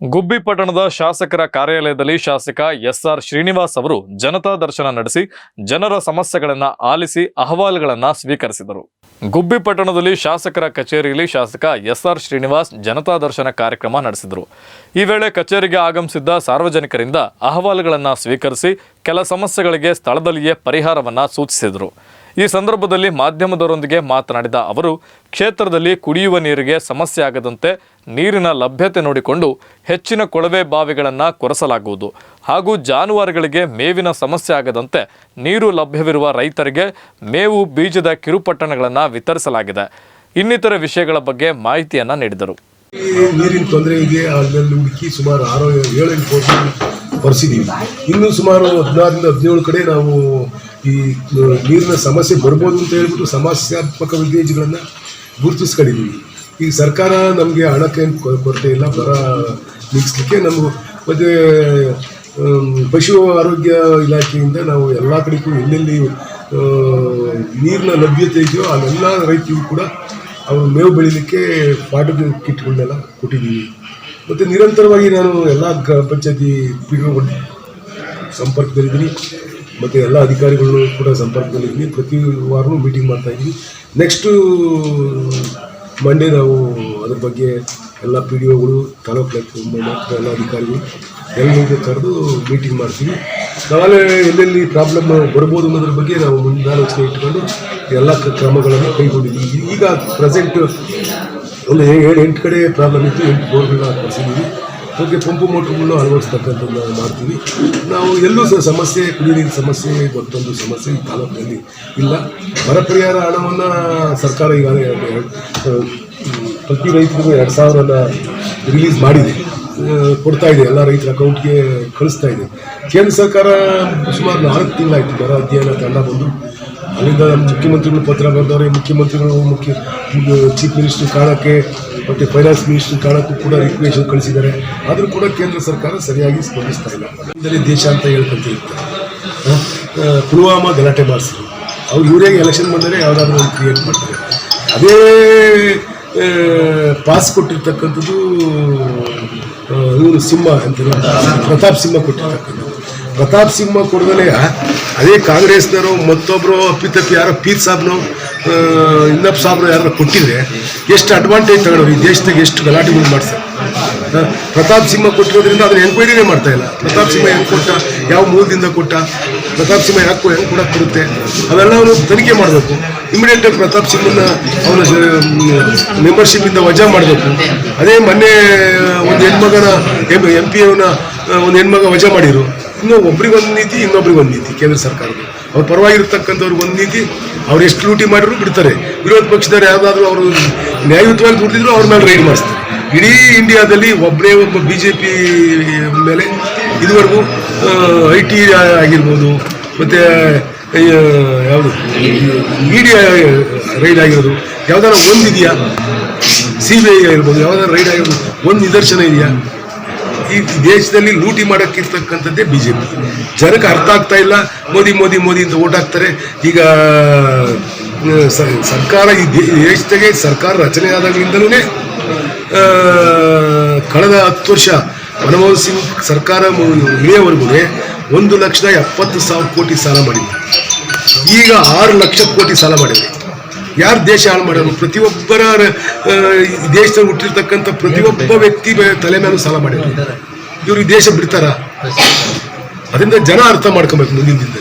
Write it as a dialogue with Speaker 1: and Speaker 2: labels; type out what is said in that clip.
Speaker 1: ಗುಬ್ಬಿ ಪಟ್ಟಣದ ಶಾಸಕರ ಕಾರ್ಯಾಲಯದಲ್ಲಿ ಶಾಸಕ ಎಸ್ಆರ್ ಶ್ರೀನಿವಾಸ್ ಅವರು ಜನತಾ ದರ್ಶನ ನಡೆಸಿ ಜನರ ಸಮಸ್ಯೆಗಳನ್ನು ಆಲಿಸಿ ಅಹವಾಲುಗಳನ್ನು ಸ್ವೀಕರಿಸಿದರು. ಗುಬ್ಬಿ ಪಟ್ಟಣದಲ್ಲಿ ಶಾಸಕರ ಕಚೇರಿಯಲ್ಲಿ ಶಾಸಕ ಎಸ್ಆರ್ ಶ್ರೀನಿವಾಸ್ ಜನತಾ ದರ್ಶನ ಕಾರ್ಯಕ್ರಮ ನಡೆಸಿದರು. ಈ ವೇಳೆ ಕಚೇರಿಗೆ ಆಗಮಿಸಿದ್ದ ಸಾರ್ವಜನಿಕರಿಂದ ಅಹವಾಲುಗಳನ್ನು ಸ್ವೀಕರಿಸಿ ಕೆಲ ಸಮಸ್ಯೆಗಳಿಗೆ ಸ್ಥಳದಲ್ಲಿಯೇ ಪರಿಹಾರವನ್ನ ಸೂಚಿಸಿದರು. ಈ ಸಂದರ್ಭದಲ್ಲಿ ಮಾಧ್ಯಮದವರೊಂದಿಗೆ ಮಾತನಾಡಿದ ಅವರು, ಕ್ಷೇತ್ರದಲ್ಲಿ ಕುಡಿಯುವ ನೀರಿಗೆ ಸಮಸ್ಯೆ ಆಗದಂತೆ ನೀರಿನ ಲಭ್ಯತೆ ನೋಡಿಕೊಂಡು ಹೆಚ್ಚಿನ ಕೊಳವೆ ಬಾವಿಗಳನ್ನು ಕೊರೆಸಲಾಗುವುದು. ಹಾಗೂ ಜಾನುವಾರುಗಳಿಗೆ ಮೇವಿನ ಸಮಸ್ಯೆ ಆಗದಂತೆ ನೀರು ಲಭ್ಯವಿರುವ ರೈತರಿಗೆ ಮೇವು ಬೀಜದ ಕಿರುಪಟ್ಟಣಗಳನ್ನು ವಿತರಿಸಲಾಗಿದೆ. ಇನ್ನಿತರ ವಿಷಯಗಳ ಬಗ್ಗೆ ಮಾಹಿತಿಯನ್ನು ನೀಡಿದರು.
Speaker 2: ನೀರಿನ ತೊಂದರೆಗೆ ಅದರಲ್ಲಿ ಹುಡುಕಿ ಸುಮಾರು ಆರು ಏಳು ಬರ್ಸಿದ್ದೀವಿ ಇನ್ನೂ ಸುಮಾರು ಹದಿನಾರರಿಂದ ಹದಿನೇಳು ಕಡೆ ನಾವು ಈ ನೀರಿನ ಸಮಸ್ಯೆ ಬರ್ಬೋದು ಅಂತ ಹೇಳ್ಬಿಟ್ಟು ಸಮಸ್ಯಾತ್ಮಕ ವಿಲೇಜ್ಗಳನ್ನು ಗುರುತಿಸ್ಕೊಂಡಿದ್ದೀವಿ ಈಗ ಸರ್ಕಾರ ನಮಗೆ ಹಣಕ್ಕೆ ಕೊರತೆ ಇಲ್ಲ, ಬರ ನೀಗಿಸ್ಲಿಕ್ಕೆ ನಮಗೆ ಮತ್ತು ಪಶು ಆರೋಗ್ಯ ಇಲಾಖೆಯಿಂದ ನಾವು ಎಲ್ಲ ಕಡೆಗೂ ಎಲ್ಲೆಲ್ಲಿ ನೀರಿನ ಲಭ್ಯತೆ ಇದೆಯೋ ಅಲ್ಲೆಲ್ಲ ರೈತರಿಗೂ ಕೂಡ ಅವರು ಮೇವು ಬೆಳೀಲಿಕ್ಕೆ ಪಾಠ ಕಿಟ್ಗಳನ್ನೆಲ್ಲ ಕೊಟ್ಟಿದ್ದೀವಿ ಮತ್ತು ನಿರಂತರವಾಗಿ ನಾನು ಎಲ್ಲ ಗ್ರಾಮ ಪಂಚಾಯತಿ ಸಂಪರ್ಕದಲ್ಲಿದ್ದೀನಿ. ಮತ್ತು ಎಲ್ಲ ಅಧಿಕಾರಿಗಳು ಕೂಡ ಸಂಪರ್ಕದಲ್ಲಿದ್ದೀವಿ ಪ್ರತಿ ವಾರನೂ ಮೀಟಿಂಗ್ ಮಾಡ್ತಾ ಇದ್ದೀವಿ ನೆಕ್ಸ್ಟು ಮಂಡೇ ನಾವು ಅದ್ರ ಬಗ್ಗೆ ಎಲ್ಲ ಪಿ ಡಿ ಒಗಳು ತಾಲೂಕು ಲೆಕ್ಕ ಎಲ್ಲ ಅಧಿಕಾರಿಗಳು ಎಲ್ಲರಿಗೂ ಕರೆದು ಮೀಟಿಂಗ್ ಮಾಡ್ತೀವಿ. ನಾವೇ ಎಲ್ಲೆಲ್ಲಿ ಪ್ರಾಬ್ಲಮ್ ಬರ್ಬೋದು ಅನ್ನೋದ್ರ ಬಗ್ಗೆ ನಾವು ಮುಂದಾಲೋಚನೆ ಇಟ್ಕೊಂಡು ಎಲ್ಲ ಕ್ರಮಗಳನ್ನು ಕೈಗೊಂಡಿದ್ದೀವಿ. ಈಗ ಪ್ರೆಸೆಂಟ್ ಒಂದು ಏಳು ಎಂಟು ಕಡೆ ಪ್ರಾಬ್ಲಮ್ ಇತ್ತು, ಎಂಟು ಬೋರ್ಗಳನ್ನ ಹಾಕಿಸಿದ್ದೀವಿ ಅದಕ್ಕೆ ಪಂಪು ಮೋಟ್ರುಗಳನ್ನ ನಾವು ಮಾಡ್ತೀವಿ. ನಾವು ಎಲ್ಲೂ ಸಹ ಸಮಸ್ಯೆ ಕುಡಿಯ ನೀರಿನ ಸಮಸ್ಯೆ, ಮತ್ತೊಂದು ಸಮಸ್ಯೆ ಈ ತಾಲೂಕಿನಲ್ಲಿ ಇಲ್ಲ. ಬರ ಪರಿಹಾರ ಹಣವನ್ನು ಸರ್ಕಾರ ಈಗ ಪ್ರತಿ ರೈತರಿಗೂ ಎರಡು ಸಾವಿರನ ರಿಲೀಸ್ ಮಾಡಿದೆ. ಕೊಡ್ತಾ ಇದೆ. ಎಲ್ಲ ರೈತರ ಅಕೌಂಟ್ಗೆ ಕಳಿಸ್ತಾ ಇದೆ. ಕೇಂದ್ರ ಸರ್ಕಾರ ಸುಮಾರು ನಾಲ್ಕು ತಿಂಗಳಾಯಿತು ಬರ ಅಧ್ಯಯನ ತಂಡ ಬಂದು. ಅಲ್ಲಿಂದ ಮುಖ್ಯಮಂತ್ರಿಗಳು ಪತ್ರ ಬರೆದವ್ರೆ, ಮುಖ್ಯಮಂತ್ರಿಗಳು ಮುಖ್ಯ ಚೀಫ್ ಮಿನಿಸ್ಟರ್ ಕಾಣಕ್ಕೆ ಮತ್ತು ಫೈನಾನ್ಸ್ ಮಿನಿಸ್ಟರ್ ಕಾಣಕ್ಕೂ ಕೂಡ ರಿಕ್ವೆಷನ್ ಕಳಿಸಿದ್ದಾರೆ. ಆದರೂ ಕೂಡ ಕೇಂದ್ರ ಸರ್ಕಾರ ಸರಿಯಾಗಿ ಸ್ಪಂದಿಸ್ತಾ ಇಲ್ಲ. ದೇಶ ಅಂತ ಹೇಳ್ಕೊಂತೀವಿ. ಪುಲ್ವಾಮಾ ಗಲಾಟೆ ಮಾಡಿಸಿದ್ರು. ಅವ್ರು ಇವರೇ ಎಲೆಕ್ಷನ್ ಬಂದರೆ ಯಾವುದಾದ್ರೂ ಒಂದು ಕ್ರಿಯೇಟ್ ಮಾಡ್ತಾರೆ. ಅದೇ ಪಾಸ್ ಕೊಟ್ಟಿರ್ತಕ್ಕಂಥದ್ದು ಇವರು ಸಿಂಹ ಅಂತಾರೆ ಪ್ರತಾಪ್ ಸಿಂಹ ಕೊಟ್ಟಿರ್ತಕ್ಕಂಥದ್ದು. ಪ್ರತಾಪ್ ಸಿಂಹ ಕೊಡದಲೇ ಅದೇ ಕಾಂಗ್ರೆಸ್ನವರು ಮತ್ತೊಬ್ಬರು ಅಪ್ಪಿತಪ್ಪಿ ಯಾರೋ ಪೀರ್ ಸಾಬ್ನು ಇನ್ನೊಬ್ಬ ಸಾಬ್ರು ಯಾರು ಕೊಟ್ಟಿದ್ರೆ ಎಷ್ಟು ಅಡ್ವಾಂಟೇಜ್ ತಗೊಳ್ಳೋ ಈ ದೇಶದಾಗ ಎಷ್ಟು ಗಲಾಟೆಗಳು ಮಾಡ್ತಾರೆ. ಪ್ರತಾಪ್ ಸಿಂಹ ಕೊಟ್ಟಿರೋದ್ರಿಂದ ಅದನ್ನ ಎನ್ಕ್ವೈರಿನೇ ಮಾಡ್ತಾ ಇಲ್ಲ. ಪ್ರತಾಪ್ ಸಿಂಹ ಹೆಂಗೆ ಕೊಟ್ಟ? ಯಾವ ಮೂಲದಿಂದ ಕೊಟ್ಟ? ಪ್ರತಾಪ್ ಸಿಂಹ ಯಾಕೆ ಹೆಂಗೆ ಕೂಡ ಕೊಡುತ್ತೆ ಅವರು ತನಿಖೆ ಮಾಡಬೇಕು. ಇಮಿಡಿಯೇಟಾಗಿ ಪ್ರತಾಪ್ ಸಿಂಹನ ಅವನ ಮೆಂಬರ್ಶಿಪ್ಪಿಂದ ವಜಾ ಮಾಡಬೇಕು. ಅದೇ ಮೊನ್ನೆ ಒಂದು ಹೆಣ್ಮಗನ ಎಂ ಎಂ ಪಿ ಅವನ ಒಂದು ಹೆಣ್ಮಗ ವಜಾ ಮಾಡಿರು ಇನ್ನೂ ಒಬ್ರಿಗೆ ಒಂದು ನೀತಿ ಇನ್ನೊಬ್ರಿಗೆ ಒಂದು ನೀತಿ ಕೇಂದ್ರ ಸರ್ಕಾರದ ಅವ್ರ ಪರವಾಗಿರ್ತಕ್ಕಂಥವ್ರು ಒಂದು ನೀತಿ ಅವ್ರು ಎಷ್ಟು ಲೂಟಿ ಮಾಡಿದ್ರು ಬಿಡ್ತಾರೆ. ವಿರೋಧ ಪಕ್ಷದವ್ರು ಯಾವುದಾದ್ರೂ ಅವರು ನ್ಯಾಯಯುತವಾಗಿ ದುಡ್ದಿದ್ರು ಅವ್ರ ಮೇಲೆ ರೈಡ್ ಮಾಡಿಸ್ತಾರೆ. ಇಡೀ ಇಂಡಿಯಾದಲ್ಲಿ ಒಬ್ಬನೇ ಒಬ್ಬ ಬಿ ಜೆ ಪಿ ಮೇಲೆ ಇದುವರೆಗೂ ಐ ಟಿ ಆಗಿರ್ಬೋದು, ಮತ್ತು ಯಾವುದು ಮೀಡಿಯಾ ರೈಡ್ ಆಗಿರೋದು, ಯಾವ್ದಾರ ಒಂದಿದೆಯಾ ಸಿ ಬಿ ಐ ಆಗಿರ್ಬೋದು, ಯಾವ್ದಾರ ರೈಡ್ ಆಗಿರ್ಬೋದು, ಒಂದು ನಿದರ್ಶನ ಇದೆಯಾ? ಈ ದೇಶದಲ್ಲಿ ಲೂಟಿ ಮಾಡೋಕ್ಕಿರ್ತಕ್ಕಂಥದ್ದೇ ಬಿ ಜೆ ಪಿ ಜನಕ್ಕೆ ಅರ್ಥ ಆಗ್ತಾ ಇಲ್ಲ. ಮೋದಿ ಮೋದಿ ಮೋದಿ ಅಂತ ಓಟ್ ಹಾಕ್ತಾರೆ. ಈಗ ಸರ್ಕಾರ ಈ ದೇಶದಾಗೆ ಸರ್ಕಾರ ರಚನೆ ಆದಾಗಲಿಂದಲೂ ಕಳೆದ ಹತ್ತು ವರ್ಷ ಮನಮೋಹನ್ ಸಿಂಗ್ ಸರ್ಕಾರ ಇಳಿಯವರೆಗೂ ಒಂದು ಲಕ್ಷದ ಎಪ್ಪತ್ತು ಸಾವಿರ ಕೋಟಿ ಸಾಲ ಮಾಡಿದ್ದಾರೆ ಈಗ ಆರು ಲಕ್ಷ ಕೋಟಿ ಸಾಲ ಮಾಡಿದೆ ಯಾರು ದೇಶ ಹಾಳು ಮಾಡೋರು ಪ್ರತಿಯೊಬ್ಬರ ದೇಶದಲ್ಲಿ ಹುಟ್ಟಿರ್ತಕ್ಕಂಥ ಪ್ರತಿಯೊಬ್ಬ ವ್ಯಕ್ತಿ ತಲೆ ಮೇಲೂ ಸಾಲ ಮಾಡಿದ್ರು ಇವ್ರಿಗೆ ದೇಶ ಬಿಡ್ತಾರ? ಅದರಿಂದ ಜನ ಅರ್ಥ ಮಾಡ್ಕೊಬೇಕು ಮುಂದಿನ ದಿನದಲ್ಲಿ.